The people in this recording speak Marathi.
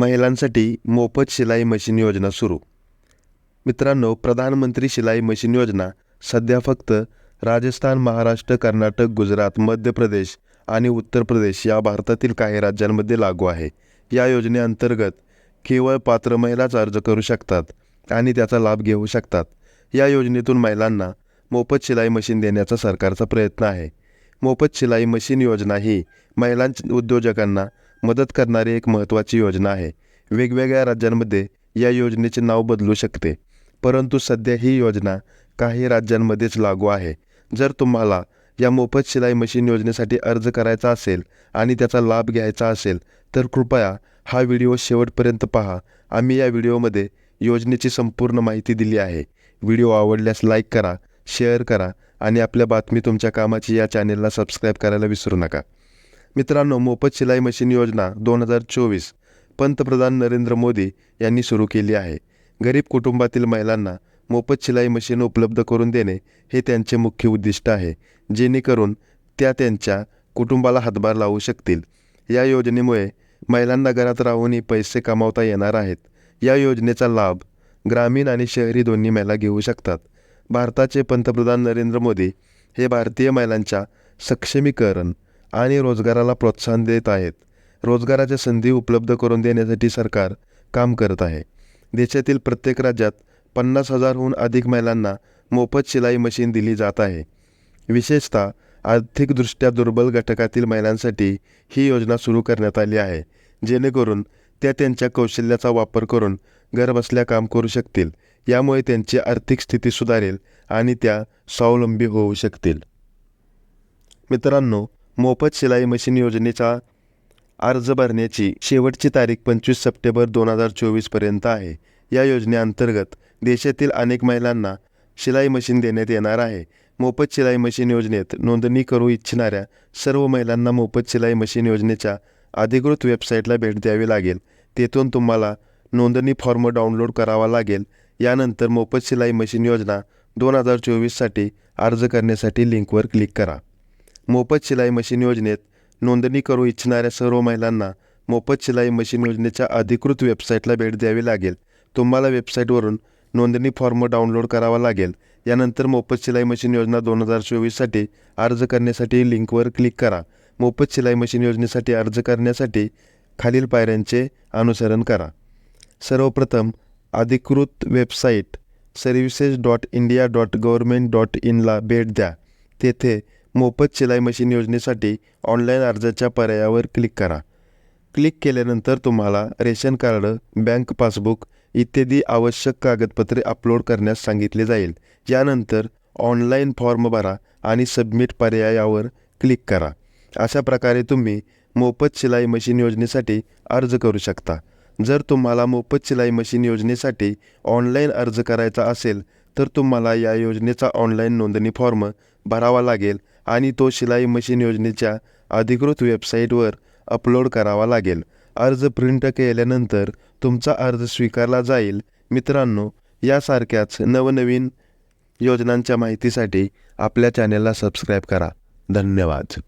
महिलांसाठी मोफत शिलाई मशीन योजना सुरू. मित्रांनो प्रधानमंत्री शिलाई मशीन योजना सध्या फक्त राजस्थान महाराष्ट्र कर्नाटक गुजरात मध्य प्रदेश आणि उत्तर प्रदेश या भारतातील काही राज्यांमध्ये लागू आहे. या योजनेअंतर्गत केवळ पात्र महिलाच अर्ज करू शकतात आणि त्याचा लाभ घेऊ शकतात. या योजनेतून महिलांना मोफत शिलाई मशीन देण्याचा सरकारचा प्रयत्न आहे. मोफत शिलाई मशीन योजना ही महिलां उद्योजकांना मदत करणारी एक महत्त्वाची योजना आहे. वेगवेगळ्या राज्यांमध्ये या योजनेचे नाव बदलू शकते. परंतु सध्या ही योजना काही राज्यांमध्येच लागू आहे. जर तुम्हाला या मोफत शिलाई मशीन योजनेसाठी अर्ज करायचा असेल आणि त्याचा लाभ घ्यायचा असेल तर कृपया हा व्हिडिओ शेवटपर्यंत पहा. आम्ही या व्हिडिओमध्ये योजनेची संपूर्ण माहिती दिली आहे. व्हिडिओ आवडल्यास लाईक करा. शेअर करा आणि आपल्या बातमी तुमच्या कामाची या चॅनेलला सबस्क्राईब करायला विसरू नका. मित्रांनो मोफत शिलाई मशीन योजना दोन हजार चोवीस पंतप्रधान नरेंद्र मोदी यांनी सुरू केली आहे. गरीब कुटुंबातील महिलांना मोफत शिलाई मशीन उपलब्ध करून देणे हे त्यांचे मुख्य उद्दिष्ट आहे जेणेकरून त्या त्यांच्या कुटुंबाला हातभार लावू शकतील. या योजनेमुळे महिलांना घरात राहूनही पैसे कमावता येणार आहेत. या योजनेचा लाभ ग्रामीण आणि शहरी दोन्ही महिला घेऊ शकतात. भारताचे पंतप्रधान नरेंद्र मोदी हे भारतीय महिलांच्या सक्षमीकरण आणि रोजगाराला प्रोत्साहन देत आहेत. रोजगाराच्या संधी उपलब्ध करून देण्यासाठी सरकार काम करत आहे. देशातील प्रत्येक राज्यात पन्नास हजारहून अधिक महिलांना मोफत शिलाई मशीन दिली जात आहे. विशेषतः आर्थिकदृष्ट्या दुर्बल घटकातील महिलांसाठी ही योजना सुरू करण्यात आली आहे जेणेकरून त्या त्यांच्या कौशल्याचा वापर करून घरबसल्या काम करू शकतील. यामुळे त्यांची आर्थिक स्थिती सुधारेल आणि त्या स्वावलंबी होऊ शकतील. मित्रांनो मोफत शिलाई मशीन योजनेचा अर्ज भरण्याची शेवटची तारीख पंचवीस सप्टेंबर दोन हजार चोवीसपर्यंत आहे. या योजनेअंतर्गत देशातील अनेक महिलांना शिलाई मशीन देण्यात येणार आहे. मोफत शिलाई मशीन योजनेत नोंदणी करू इच्छिणाऱ्या सर्व महिलांना मोफत शिलाई मशीन योजनेच्या अधिकृत वेबसाईटला भेट द्यावी लागेल. तेथून तुम्हाला नोंदणी फॉर्म डाउनलोड करावा लागेल. यानंतर मोफत शिलाई मशीन योजना दोन हजार चोवीससाठी अर्ज करण्यासाठी लिंकवर क्लिक करा. मोफत शिलाई मशीन योजनेत नोंदणी करू इच्छिणाऱ्या सर्व महिलांना मोफत शिलाई मशीन योजनेच्या अधिकृत वेबसाईटला भेट द्यावी लागेल. तुम्हाला वेबसाईटवरून नोंदणी फॉर्म डाउनलोड करावा लागेल. यानंतर मोफत शिलाई मशीन योजना दोन हजार चोवीससाठी अर्ज करण्यासाठी लिंकवर क्लिक करा. मोफत शिलाई मशीन योजनेसाठी अर्ज करण्यासाठी खालील पायऱ्यांचे अनुसरण करा. सर्वप्रथम अधिकृत website services dot India dot government dot इनला भेट द्या. तेथे मोफत शिलाई मशीन योजनेसाठी ऑनलाईन अर्जाच्या पर्यायावर क्लिक करा. क्लिक केल्यानंतर तुम्हाला रेशन कार्ड बँक पासबुक इत्यादी आवश्यक कागदपत्रे अपलोड करण्यास सांगितले जाईल. यानंतर ऑनलाईन फॉर्म भरा आणि सबमिट पर्यायावर क्लिक करा. अशा प्रकारे तुम्ही मोफत शिलाई मशीन योजनेसाठी अर्ज करू शकता. जर तुम्हाला मोफत शिलाई मशीन योजनेसाठी ऑनलाईन अर्ज करायचा असेल तर तुम्हाला या योजनेचा ऑनलाईन नोंदणी फॉर्म भरावा लागेल आणि तो शिलाई मशीन योजनेच्या अधिकृत वेबसाईटवर अपलोड करावा लागेल. अर्ज प्रिंट केल्यानंतर तुमचा अर्ज स्वीकारला जाईल. मित्रांनो यासारख्याच नवनवीन योजनांच्या माहितीसाठी आपल्या चॅनेलला सबस्क्राईब करा. धन्यवाद.